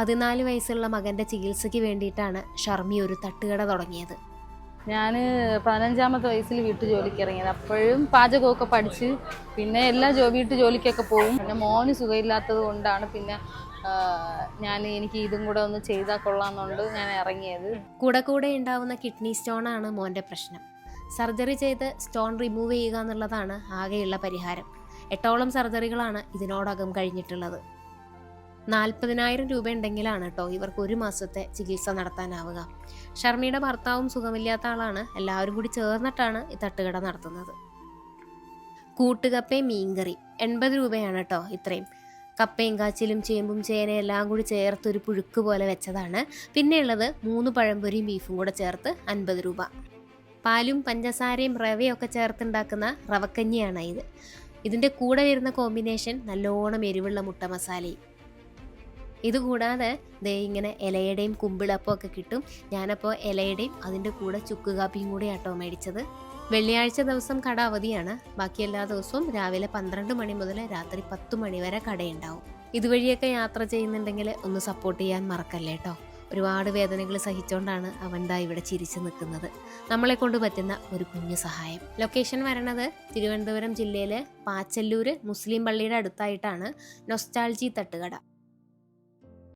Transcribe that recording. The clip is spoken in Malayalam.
പതിനാല് വയസ്സുള്ള മകന്റെ ചികിത്സയ്ക്ക് വേണ്ടിയിട്ടാണ് ഷർമി ഒരു തട്ടുകട തുടങ്ങിയത്. ഞാൻ പതിനഞ്ചാമത്തെ വയസ്സിൽ വീട്ടു ജോലിക്ക് ഇറങ്ങിയത്. അപ്പോഴും പാചകമൊക്കെ പഠിച്ച് പിന്നെ എല്ലാ ജോ വീട്ടു ജോലിക്കൊക്കെ പോകും. പിന്നെ മോന് സുഖമില്ലാത്തത് കൊണ്ടാണ് പിന്നെ ഞാൻ എനിക്ക് ഇതും കൂടെ ഒന്ന് ചെയ്താൽ കൊള്ളാമെന്നുണ്ട് ഞാൻ ഇറങ്ങിയത്. കൂടെ കൂടെ ഉണ്ടാവുന്ന കിഡ്നി സ്റ്റോൺ ആണ് മോന്റെ പ്രശ്നം. സർജറി ചെയ്ത് സ്റ്റോൺ റിമൂവ് ചെയ്യുക എന്നുള്ളതാണ് ആകെയുള്ള പരിഹാരം. എട്ടോളം സർജറികളാണ് ഇതിനോടകം കഴിഞ്ഞിട്ടുള്ളത്. നാൽപ്പതിനായിരം രൂപ ഉണ്ടെങ്കിലാണ് കേട്ടോ ഇവർക്ക് ഒരു മാസത്തെ ചികിത്സ നടത്താനാവുക. ഷർമിയുടെ ഭർത്താവും സുഖമില്ലാത്ത ആളാണ്. എല്ലാവരും കൂടി ചേർന്നിട്ടാണ് ഈ തട്ടുകട നടത്തുന്നത്. കൂട്ടുകപ്പയും മീൻകറി. എൺപത് രൂപയാണ് കേട്ടോ ഇത്രയും. കപ്പയും കാച്ചിലും ചേമ്പും ചേനയും എല്ലാം കൂടി ചേർത്ത് ഒരു പുഴുക്ക് പോലെ വെച്ചതാണ്. പിന്നെയുള്ളത് മൂന്ന് പഴംപൊരിയും ബീഫും കൂടെ ചേർത്ത് അൻപത് രൂപ. പാലും പഞ്ചസാരയും റവയും ഒക്കെ ചേർത്തുണ്ടാക്കുന്ന റവക്കഞ്ഞിയാണ് ഇത്. ഇതിന്റെ കൂടെ വരുന്ന കോമ്പിനേഷൻ നല്ലോണം എരിവുള്ള മുട്ട മസാലയും. ഇതുകൂടാതെ ദേ ഇങ്ങനെ ഇലയുടെയും കുമ്പിളപ്പം ഒക്കെ കിട്ടും. ഞാനപ്പോൾ ഇലയുടെയും അതിന്റെ കൂടെ ചുക്ക് കാപ്പിയും കൂടി ആട്ടോ മേടിച്ചത്. വെള്ളിയാഴ്ച ദിവസം കട അവധിയാണ്. ബാക്കി എല്ലാ ദിവസവും രാവിലെ പന്ത്രണ്ട് മണി മുതൽ രാത്രി പത്ത് മണി വരെ കടയുണ്ടാവും. ഇതുവഴിയൊക്കെ യാത്ര ചെയ്യുന്നുണ്ടെങ്കിൽ ഒന്ന് സപ്പോർട്ട് ചെയ്യാൻ മറക്കല്ലേ കേട്ടോ ഒരുപാട് വേദനകൾ സഹിച്ചുകൊണ്ടാണ് അവൻ ദാ ഇവിടെ ചിരിച്ചു നിൽക്കുന്നത്. നമ്മളെ കൊണ്ട് പറ്റുന്ന ഒരു കുഞ്ഞു സഹായം. ലൊക്കേഷൻ വരണത് തിരുവനന്തപുരം ജില്ലയിലെ പാച്ചല്ലൂർ മുസ്ലിം പള്ളിയുടെ അടുത്തായിട്ടാണ്. നൊസ്റ്റാൾജി തട്ടുകട.